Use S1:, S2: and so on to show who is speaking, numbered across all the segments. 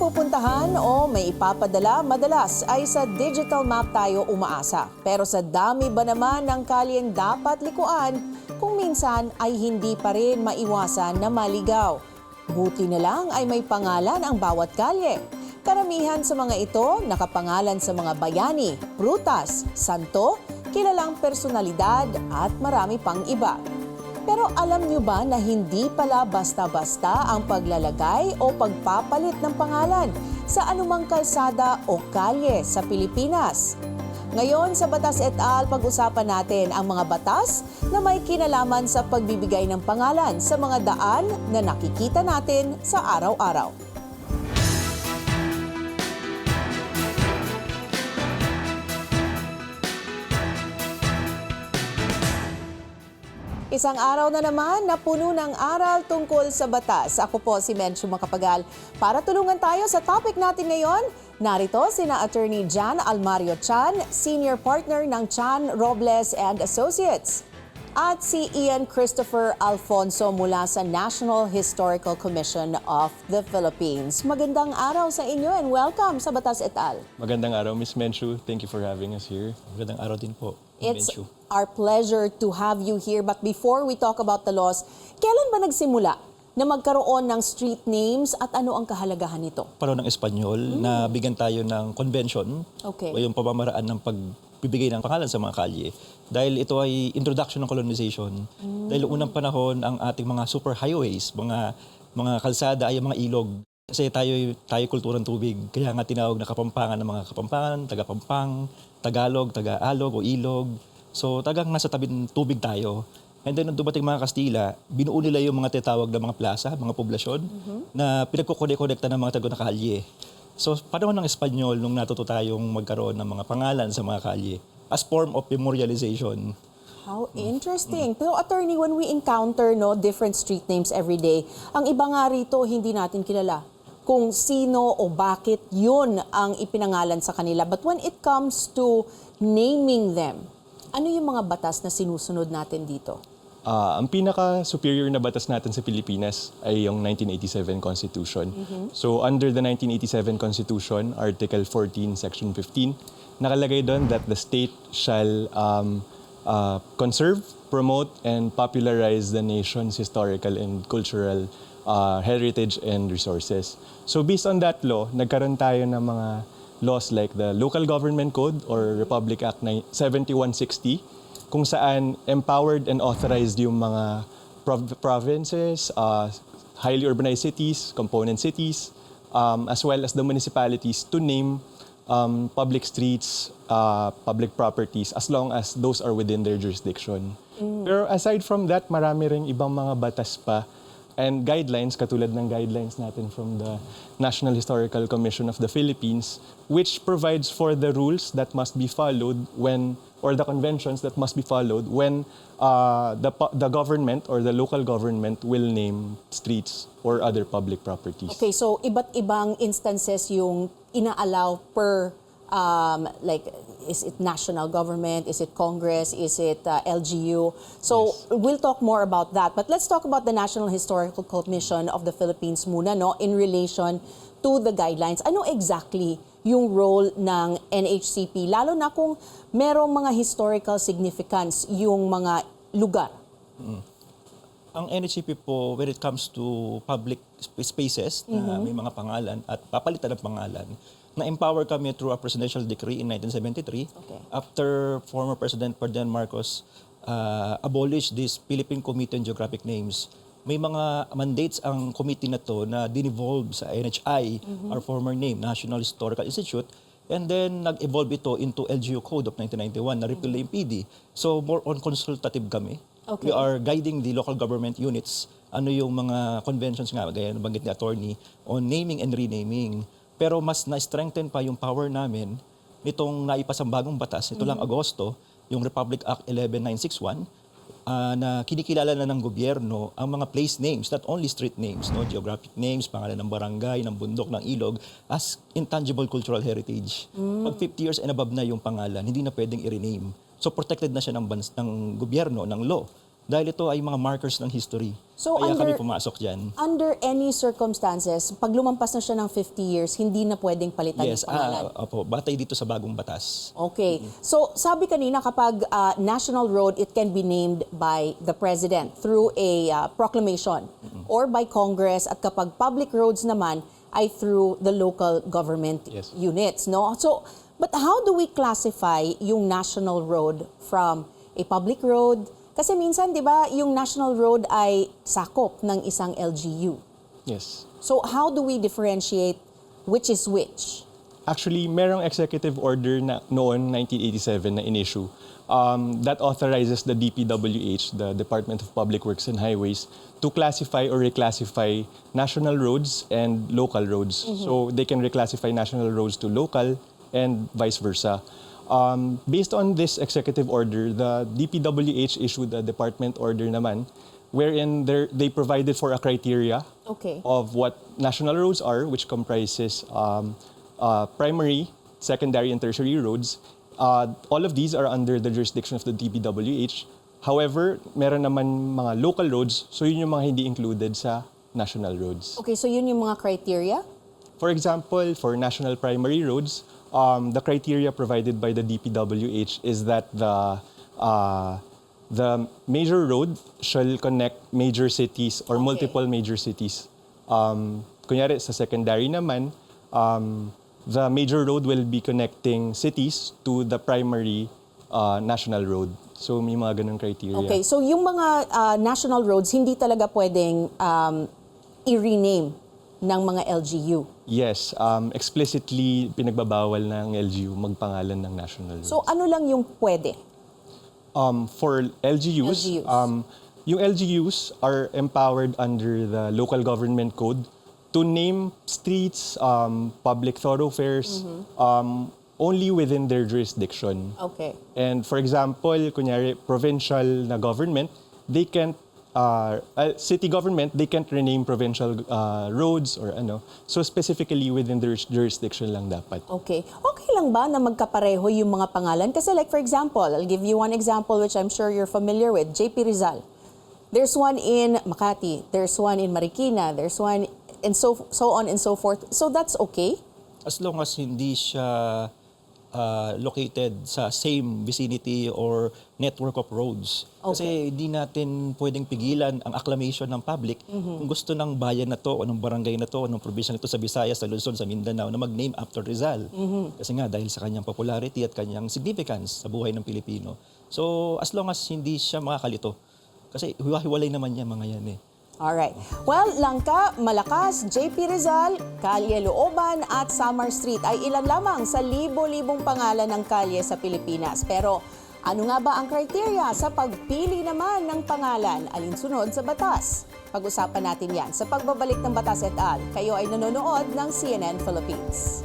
S1: pupuntahan o may ipapadala, madalas ay sa digital map tayo umaasa. Pero sa dami ba naman ng kalyeng dapat likuan, kung minsan ay hindi pa rin maiwasan na maligaw. Buti na lang ay may pangalan ang bawat kalye. Karamihan sa mga ito nakapangalan sa mga bayani, prutas, santo, kilalang personalidad at marami pang iba. Pero alam nyo ba na hindi pala basta-basta ang paglalagay o pagpapalit ng pangalan sa anumang kalsada o kalye sa Pilipinas? Ngayon sa Batas et al, pag-usapan natin ang mga batas na may kinalaman sa pagbibigay ng pangalan sa mga daan na nakikita natin sa araw-araw. Isang araw na naman na puno ng aral tungkol sa batas. Ako po si Menchu Makapagal. Para tulungan tayo sa topic natin ngayon, narito sina Attorney Jan Almario Chan, Senior Partner ng Chan Robles and Associates. At si Ian Christopher Alfonso mula sa National Historical Commission of the Philippines. Magandang araw sa inyo and welcome sa Batas et al.
S2: Magandang araw, Miss Menchu. Thank you for having us here.
S3: Magandang araw din po.
S1: It's our pleasure to have you here. But before we talk about the laws, kailan ba nagsimula na magkaroon ng street names at ano ang kahalagahan nito?
S3: Paro ng Espanyol na bigyan tayo ng convention
S1: Okay.
S3: o yung pamamaraan ng pagbibigay ng pangalan sa mga kalye. Dahil ito ay introduction ng colonization. Dahil unang panahon ang ating mga super highways, mga mga kalsada ay mga ilog. Kasi tayo tayo kulturang tubig. Kaya nga tinawag na kapampangan ng mga kapampangan, taga-pampang, Tagalog, taga-alog o ilog. So tagang nasa tabi ng tubig tayo. And then nung dumating mga Kastila, binuo nila yung mga tinatawag na mga plaza, mga poblasyon, na pinagkukonekta ng mga taga na kalye. So, panahon ng Espanyol, nung natuto tayong magkaroon ng mga pangalan sa mga kalye, as form of memorialization.
S1: How interesting. Pero attorney, when we encounter no different street names every day, ang iba nga rito hindi natin kilala kung sino o bakit yun ang ipinangalan sa kanila. But when it comes to naming them, ano yung mga batas na sinusunod natin dito?
S2: Ah, ang pinaka-superior na batas natin sa Pilipinas ay yung 1987 Constitution. So under the 1987 Constitution, Article 14, Section 15, nakalagay doon that the state shall um, uh, conserve, promote, and popularize the nation's historical and cultural uh, heritage and resources. So based on that law, nagkaroon tayo ng mga laws like the Local Government Code or Republic Act 9- 7160 kung saan empowered and authorized yung mga prov- provinces, uh, highly urbanized cities, component cities, um, as well as the municipalities to name um, public streets, uh, public properties, as long as those are within their jurisdiction. Pero aside from that, marami ring ibang mga batas pa and guidelines, katulad ng guidelines natin from the National Historical Commission of the Philippines, which provides for the rules that must be followed when, or the conventions that must be followed when uh, the, the government or the local government will name streets or other public properties.
S1: Okay, so iba't ibang instances yung ina-allow per um, like is it national government, is it Congress, is it uh, LGU? So we'll talk more about that. But let's talk about the National Historical Commission of the Philippines muna no in relation to the guidelines. Ano exactly yung role ng NHCP lalo na kung merong mga historical significance yung mga lugar?
S3: Ang NHCP po, when it comes to public sp- spaces na may mga pangalan at papalitan ng pangalan, na-empower kami through a presidential decree in 1973
S1: Okay.
S3: after former President Ferdinand Marcos uh, abolished this Philippine Committee on Geographic Names. May mga mandates ang committee na to na dinevolve sa NHI, our former name, National Historical Institute, And then, nag-evolve ito into LGU Code of 1991 na repeal yung PD. So, more on consultative kami.
S1: Okay.
S3: We are guiding the local government units ano yung mga conventions nga, gaya ng banggit ni attorney, on naming and renaming. Pero mas na-strengthen pa yung power namin nitong naipasang bagong batas, ito lang Agosto, yung Republic Act 11961, ah, na kinikilala na ng gobyerno ang mga place names, not only street names, no, geographic names, pangalan ng barangay, ng bundok, ng ilog, as intangible cultural heritage. Pag 50 years and above na yung pangalan, hindi na pwedeng i-rename. So protected na siya ng, bans- ng gobyerno, ng law. Dahil ito ay mga markers ng history.
S1: So
S3: Kaya
S1: under,
S3: kami pumasok dyan.
S1: under any circumstances, pag lumampas na siya ng 50 years, hindi na pwedeng palitan
S3: Yes,
S1: yung pangalan.
S3: ah, opo, batay dito sa bagong batas.
S1: Okay. So, sabi kanina kapag uh, national road, it can be named by the president through a uh, proclamation or by Congress at kapag public roads naman ay through the local government
S2: Yes.
S1: units, no? So, but how do we classify yung national road from a public road? Kasi minsan, 'di ba, yung national road ay sakop ng isang LGU.
S2: Yes.
S1: So, how do we differentiate which is which?
S2: Actually, merong executive order na noon, 1987, na in-issue um, that authorizes the DPWH, the Department of Public Works and Highways, to classify or reclassify national roads and local roads. So they can reclassify national roads to local and vice versa. Um, based on this executive order, the DPWH issued a department order naman wherein they provided for a criteria
S1: Okay.
S2: of what national roads are, which comprises um, uh, primary, secondary, and tertiary roads. Uh, all of these are under the jurisdiction of the DPWH. However, meron naman mga local roads, so yun yung mga hindi included sa national roads.
S1: Okay, so yun yung mga criteria?
S2: For example, for national primary roads, um, the criteria provided by the DPWH is that the uh, the major road shall connect major cities or
S1: Okay.
S2: multiple major cities. Um, kunyari, sa secondary naman, um, the major road will be connecting cities to the primary uh, national road. So may mga ganun criteria.
S1: Okay, so yung mga ah, national roads, hindi talaga pwedeng um, i-rename ng mga LGU.
S2: Yes, um, explicitly pinagbabawal ng LGU magpangalan ng national road.
S1: So ano lang yung pwede?
S2: um, for LGUs,
S1: LGUs.
S2: Um, yung LGUs are empowered under the local government code to name streets, um, public thoroughfares, um, only within their jurisdiction.
S1: Okay.
S2: And for example, kunyari, provincial na government, they can't, uh, uh, city government, they can't rename provincial uh, roads or ano. So specifically within their jurisdiction lang dapat.
S1: Okay. Okay lang ba na magkapareho yung mga pangalan? Kasi like for example, I'll give you one example which I'm sure you're familiar with, JP Rizal. There's one in Makati, there's one in Marikina, there's one and so so on and so forth. So that's okay?
S3: As long as hindi siya ah, located sa same vicinity or network of roads. Kasi hindi natin pwedeng pigilan ang acclamation ng public kung gusto ng bayan na to, anong barangay na to, anong probinsya nito sa Visayas, sa Luzon, sa Mindanao na mag-name after Rizal. Kasi nga dahil sa kanyang popularity at kanyang significance sa buhay ng Pilipino. So as long as hindi siya makakalito. Kasi hiwa-hiwalay naman yan mga yan eh.
S1: Alright. Well, Langka, Malakas, JP Rizal, Kalye Looban at Samar Street ay ilan lamang sa libo-libong pangalan ng kalye sa Pilipinas. Pero ano nga ba ang kriteria sa pagpili naman ng pangalan alinsunod sa batas? Pag-usapan natin yan sa pagbabalik ng Batas et al. Kayo ay nanonood ng CNN Philippines.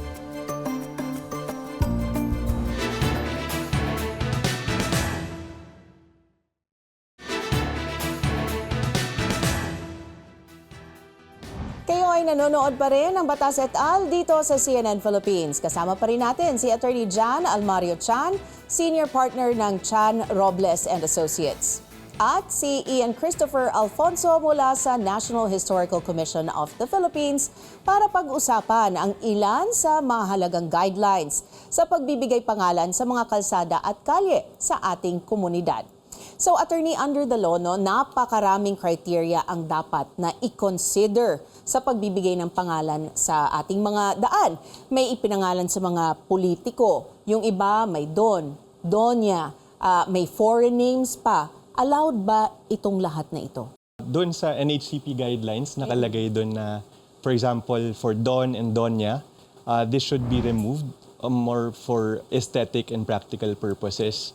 S1: Kayo ay nanonood pa rin ng Batas et al. dito sa CNN Philippines. Kasama pa rin natin si Attorney Jan Almario Chan, Senior Partner ng Chan Robles and Associates. At si Ian Christopher Alfonso mula sa National Historical Commission of the Philippines para pag-usapan ang ilan sa mahalagang guidelines sa pagbibigay pangalan sa mga kalsada at kalye sa ating komunidad. So, attorney, under the law, no, napakaraming criteria ang dapat na i-consider sa pagbibigay ng pangalan sa ating mga daan. May ipinangalan sa mga politiko. Yung iba may don, donya, ah, may foreign names pa. Allowed ba itong lahat na ito?
S2: Doon sa NHCP guidelines, nakalagay doon na, for example, for Don and Donya, uh, this should be removed um, more for aesthetic and practical purposes.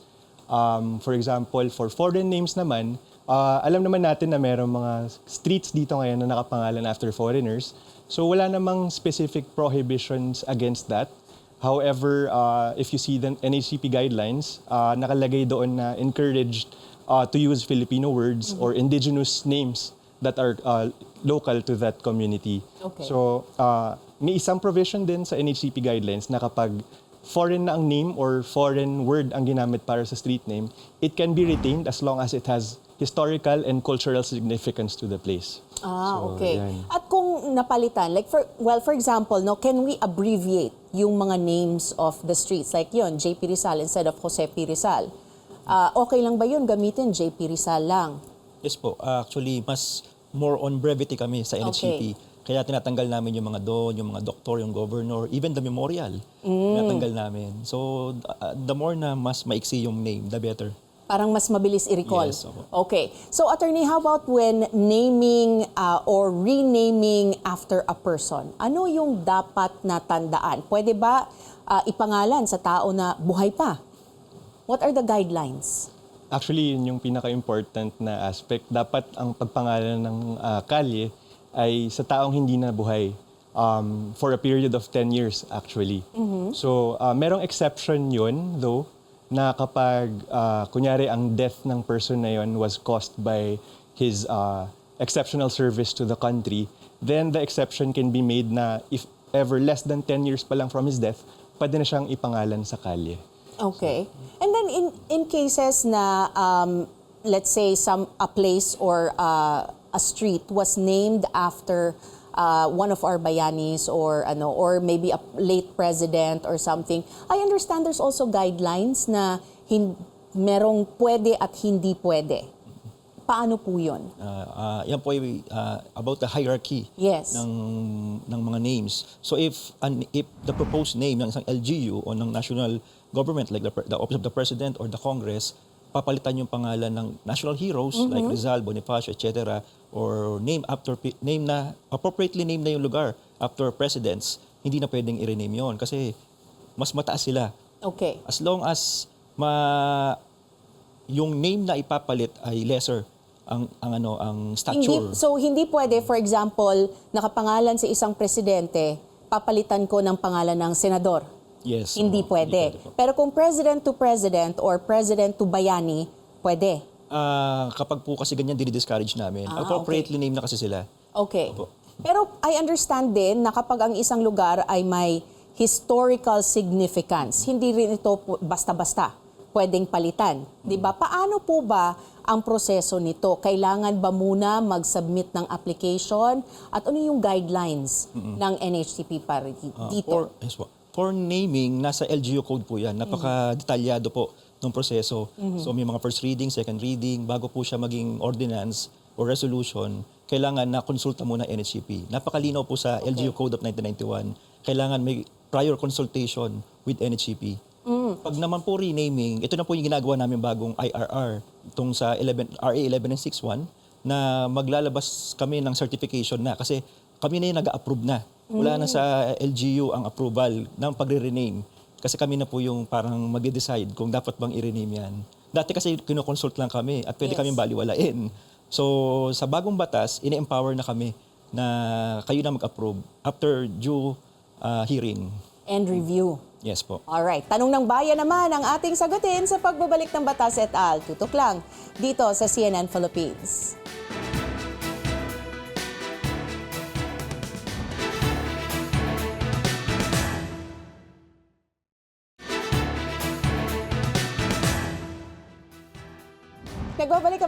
S2: Um, for example, for foreign names naman, uh, alam naman natin na mayroong mga streets dito ngayon na nakapangalan after foreigners. So wala namang specific prohibitions against that. However, uh, if you see the NHCP guidelines, uh, nakalagay doon na encouraged uh, to use Filipino words or indigenous names that are uh, local to that community.
S1: Okay.
S2: So, uh, may isang provision din sa NHCP guidelines na kapag foreign na ang name or foreign word ang ginamit para sa street name, it can be retained as long as it has historical and cultural significance to the place.
S1: Ah,
S2: So,
S1: okay.
S2: yan.
S1: At kung napalitan, like for, well, for example, no, can we abbreviate yung mga names of the streets? Like yun, JP Rizal instead of Jose P. Rizal. Ah, okay lang ba yun gamitin JP Rizal lang?
S3: Yes po. Uh, actually, mas more on brevity kami sa NHCP. Kaya tinatanggal namin yung mga don, yung mga doktor, yung governor, even the memorial. Tinatanggal namin. So, uh, the more na mas maiksi yung name, the better.
S1: Parang mas mabilis i-recall.
S3: Yes, opo.
S1: Okay. So, attorney, how about when naming uh, or renaming after a person? Ano yung dapat na tandaan? Pwede ba uh, ipangalan sa tao na buhay pa? What are the guidelines?
S2: Actually, yun yung pinaka-important na aspect. Dapat ang pagpangalan ng ah, kalye ay sa taong hindi na buhay um, for a period of 10 years actually. So, ah, merong exception yun though na kapag ah, kunyari ang death ng person na yun was caused by his ah, exceptional service to the country, then the exception can be made na if ever less than 10 years pa lang from his death, pwede na siyang ipangalan sa kalye.
S1: Okay. And then in in cases na um, let's say some a place or uh, a street was named after uh, one of our bayanis or ano or maybe a late president or something. I understand there's also guidelines na hin- merong pwede at hindi pwede. Paano po 'yon?
S3: Uh, uh, yan po ay uh, about the hierarchy
S1: Yes.
S3: ng ng mga names. So if an, if the proposed name ng isang LGU o ng national government like the, the office of the president or the Congress papalitan yung pangalan ng national heroes like Rizal, Bonifacio, etc. or name after name na appropriately named na yung lugar after presidents, hindi na pwedeng i-rename yon kasi mas mataas sila.
S1: Okay.
S3: As long as ma yung name na ipapalit ay lesser ang ang ano ang stature.
S1: Hindi, so hindi pwede, for example, nakapangalan sa isang presidente, papalitan ko ng pangalan ng senador.
S3: yes.
S1: Hindi
S3: oo,
S1: pwede.
S3: po.
S1: Pero kung president to president or president to bayani, pwede.
S3: Ah, kapag po kasi ganyan dinidiscourage namin.
S1: Ah,
S3: appropriately name na kasi sila.
S1: Okay.
S3: Opo.
S1: Pero I understand din na kapag ang isang lugar ay may historical significance, hindi rin ito po- basta-basta pwedeng palitan. 'Di ba? Paano po ba ang proseso nito? Kailangan ba muna mag-submit ng application at ano yung guidelines ng NHTP para di-
S3: Ah,
S1: dito?
S3: For, yes po. For naming, nasa LGU code po yan. Napaka-detalyado po ng proseso. So may mga first reading, second reading, bago po siya maging ordinance or resolution, kailangan na konsulta muna NHCP. Napakalinaw po sa LGU Code of 1991. Kailangan may prior consultation with NHCP. Pag naman po renaming, ito na po yung ginagawa namin bagong IRR, itong sa 11, RA 11961, na maglalabas kami ng certification na kasi kami na yung nag-approve na. Wala na sa LGU ang approval ng pagre-rename. Kasi kami na po yung parang mag-decide kung dapat bang i-rename yan. Dati kasi kinoconsult lang kami at pwede
S1: Yes.
S3: kami baliwalain. So sa bagong batas, ini-empower na kami na kayo na mag-approve after due uh, hearing.
S1: And review.
S3: Yes po.
S1: Alright, tanong ng bayan naman ang ating sagutin sa pagbabalik ng Batas et al. Tutok lang dito sa CNN Philippines.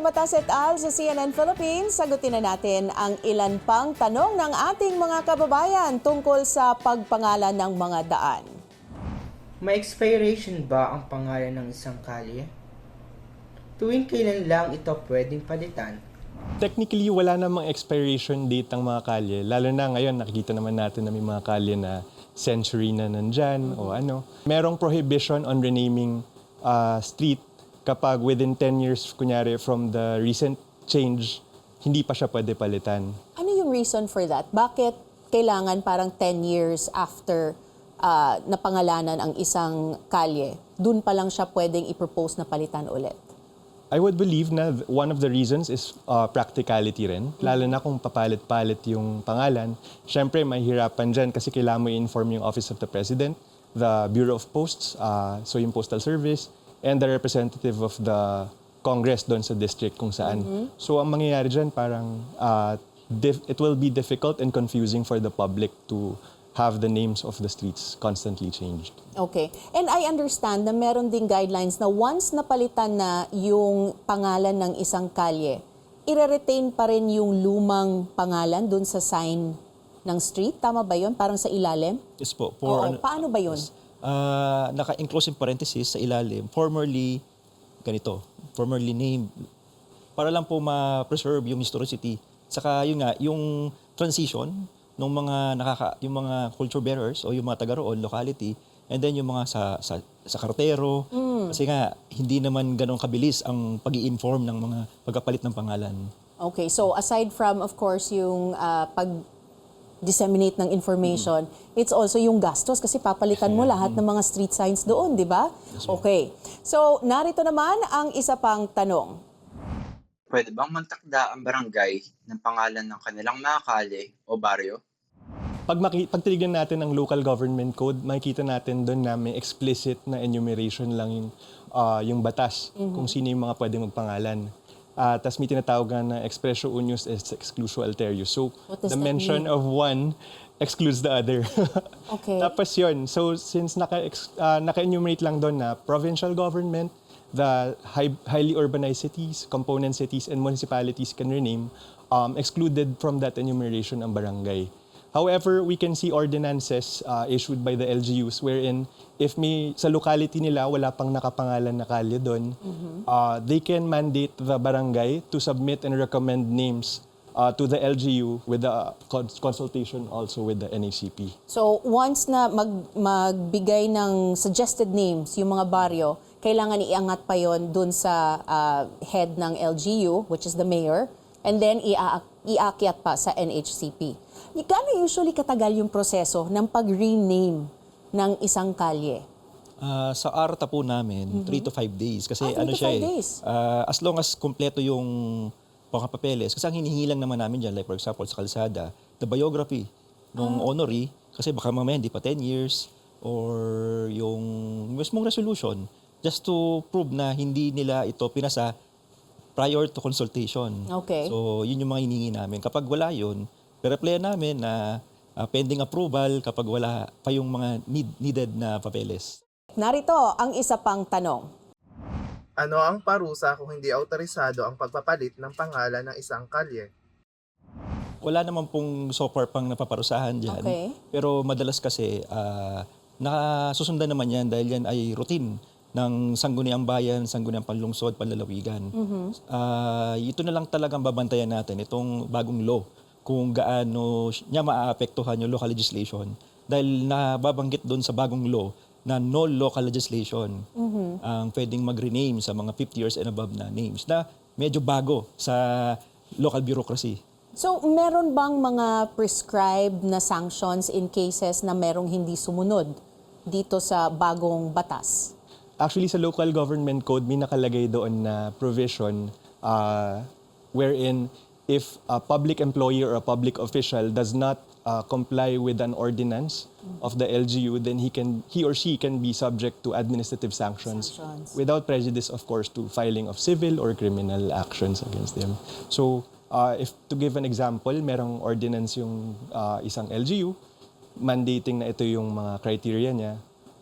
S1: Batas et al. sa CNN Philippines. Sagutin na natin ang ilan pang tanong ng ating mga kababayan tungkol sa pagpangalan ng mga daan.
S4: May expiration ba ang pangalan ng isang kalye? Tuwing kailan lang ito pwedeng palitan?
S2: Technically, wala namang expiration date ang mga kalye. Lalo na ngayon, nakikita naman natin na may mga kalye na century na nandyan o ano. Merong prohibition on renaming uh, street kapag within 10 years, kunyari, from the recent change, hindi pa siya pwede palitan.
S1: Ano yung reason for that? Bakit kailangan parang 10 years after ah, napangalanan ang isang kalye, dun pa lang siya pwedeng i-propose na palitan ulit?
S2: I would believe na one of the reasons is uh, practicality rin. Lalo na kung papalit-palit yung pangalan. Siyempre, mahirapan dyan kasi kailangan mo i-inform yung Office of the President, the Bureau of Posts, uh, so yung Postal Service, and the representative of the Congress doon sa district kung saan. So ang mangyayari dyan parang uh, dif- it will be difficult and confusing for the public to have the names of the streets constantly changed.
S1: Okay. And I understand na meron ding guidelines na once napalitan na yung pangalan ng isang kalye, ire-retain pa rin yung lumang pangalan dun sa sign ng street. Tama ba yun? Parang sa ilalim?
S3: Yes po.
S1: Oo.
S3: ano-
S1: Paano ba yun?
S3: Ah, naka-enclose in parenthesis sa ilalim, formerly, ganito, formerly named, para lang po ma-preserve yung historicity. Saka yun nga, yung transition ng mga nakaka, yung mga culture bearers o yung mga taga roon, locality, and then yung mga sa sa, sa kartero. Kasi nga, hindi naman ganun kabilis ang pag inform ng mga pagkapalit ng pangalan.
S1: Okay. So aside from, of course, yung ah, pag disseminate ng information, it's also yung gastos kasi papalitan mo lahat ng mga street signs doon, di ba? Okay. So, narito naman ang isa pang tanong.
S5: Pwede bang mantakda ang barangay ng pangalan ng kanilang mga kalye o baryo?
S2: Pag, maki- pag tinignan natin ang local government code, makikita natin doon na may explicit na enumeration lang yung, ah, yung batas kung sino yung mga pwede magpangalan. Uh, Tapos may tinatawag nga na expressio unius et exclusio alterius. So, the mention
S1: mean?
S2: of one excludes the other.
S1: Okay.
S2: Tapos yun, so since naka, uh, naka-enumerate lang doon na provincial government, the high, highly urbanized cities, component cities, and municipalities can rename, um, excluded from that enumeration ang barangay. However, we can see ordinances uh, issued by the LGUs wherein if may sa locality nila wala pang nakapangalan na kalye doon, uh, they can mandate the barangay to submit and recommend names uh, to the LGU with the cons- consultation also with the NACP.
S1: So, once na mag, magbigay ng suggested names yung mga baryo, kailangan iangat pa yon dun sa ah, head ng LGU, which is the mayor, and then ia iakyat pa sa NHCP. Gano'n usually katagal yung proseso ng pag-rename ng isang kalye?
S3: Ah, sa ARTA po namin, 3 to 5 days. Kasi
S1: Ah,
S3: ano siya eh, ah, as long as kompleto yung pangkapapeles. Kasi ang hinihingi lang naman namin dyan, like for example sa kalsada, the biography nung
S1: Ah.
S3: honoree, kasi baka mamaya hindi pa 10 years, or yung mismong resolution, just to prove na hindi nila ito pinasa prior to consultation.
S1: Okay.
S3: So, yun yung mga hinihingi namin. Kapag wala yun, reply namin na ah, pending approval kapag wala pa yung mga need- needed na papeles.
S1: Narito ang isa pang tanong.
S6: Ano ang parusa kung hindi autorisado ang pagpapalit ng pangalan ng isang kalye?
S3: Wala naman pong so far pang napaparusahan dyan.
S1: Okay.
S3: Pero madalas kasi, ah, nakasusundan naman yan dahil yan ay routine ng Sangguniang Bayan, Sangguniang Panlungsod, Panlalawigan. Ah, ito na lang talagang babantayan natin, itong bagong law, kung gaano niya maaapektuhan yung local legislation. Dahil nababanggit doon sa bagong law na no local legislation ang pwedeng mag-rename sa mga 50 years and above na names na medyo bago sa local bureaucracy.
S1: So, meron bang mga prescribed na sanctions in cases na merong hindi sumunod dito sa bagong batas?
S2: Actually, sa local government code, may nakalagay doon na provision uh, wherein if a public employee or a public official does not uh, comply with an ordinance of the LGU, then he can he or she can be subject to administrative sanctions,
S1: Sanctions.
S2: without prejudice, of course, to filing of civil or criminal actions against them. So, uh, if to give an example, merong ordinance yung uh, isang LGU mandating na ito yung mga criteria niya,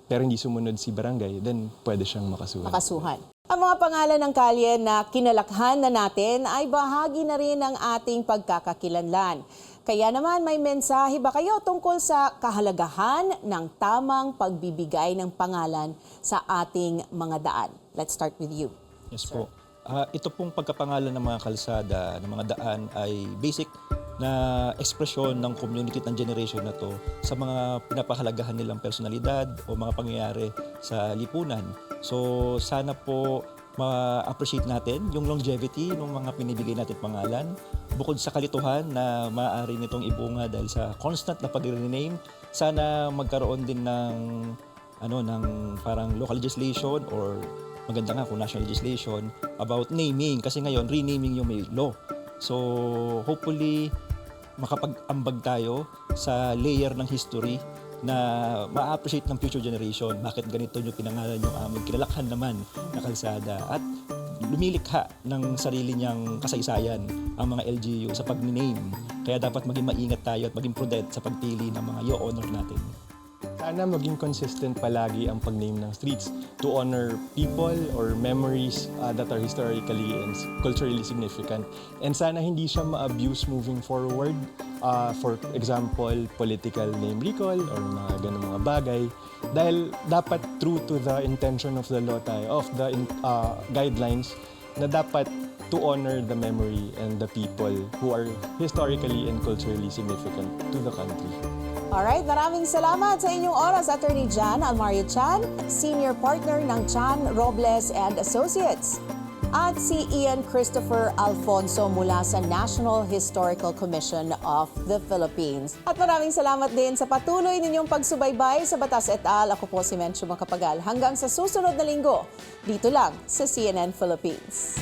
S2: pero hindi sumunod si barangay, then pwede siyang makasuhan.
S1: makasuhan. Ang mga pangalan ng kalye na kinalakhan na natin ay bahagi na rin ng ating pagkakakilanlan. Kaya naman may mensahe ba kayo tungkol sa kahalagahan ng tamang pagbibigay ng pangalan sa ating mga daan? Let's start with you.
S3: Yes po. Ah, ito pong pagkapangalan ng mga kalsada, ng mga daan ay basic na ekspresyon ng community ng generation na to sa mga pinapahalagahan nilang personalidad o mga pangyayari sa lipunan. So sana po ma-appreciate natin yung longevity ng mga pinibigay natin pangalan bukod sa kalituhan na maaari nitong ibunga dahil sa constant na pag-rename sana magkaroon din ng ano ng parang local legislation or maganda nga kung national legislation about naming kasi ngayon renaming yung may law. So hopefully makapag-ambag tayo sa layer ng history na ma-appreciate ng future generation bakit ganito yung pinangalan yung aming kinalakhan naman na kalsada at lumilikha ng sarili niyang kasaysayan ang mga LGU sa pag-name. Kaya dapat maging maingat tayo at maging prudent sa pagpili ng mga yo honor natin.
S2: Sana maging consistent palagi ang pag-name ng streets to honor people or memories uh, that are historically and culturally significant. And sana hindi siya ma-abuse moving forward. Uh, for example, political name recall or mga ganung mga bagay. Dahil dapat true to the intention of the law tayo, of the in- uh, guidelines, na dapat to honor the memory and the people who are historically and culturally significant to the country.
S1: Alright, maraming salamat sa inyong oras, Attorney Jan Almario Chan, Senior Partner ng Chan, Robles and Associates. At si Ian Christopher Alfonso mula sa National Historical Commission of the Philippines. At maraming salamat din sa patuloy ninyong pagsubaybay sa Batas et al. Ako po si Mencho Macapagal. Hanggang sa susunod na linggo, dito lang sa CNN Philippines.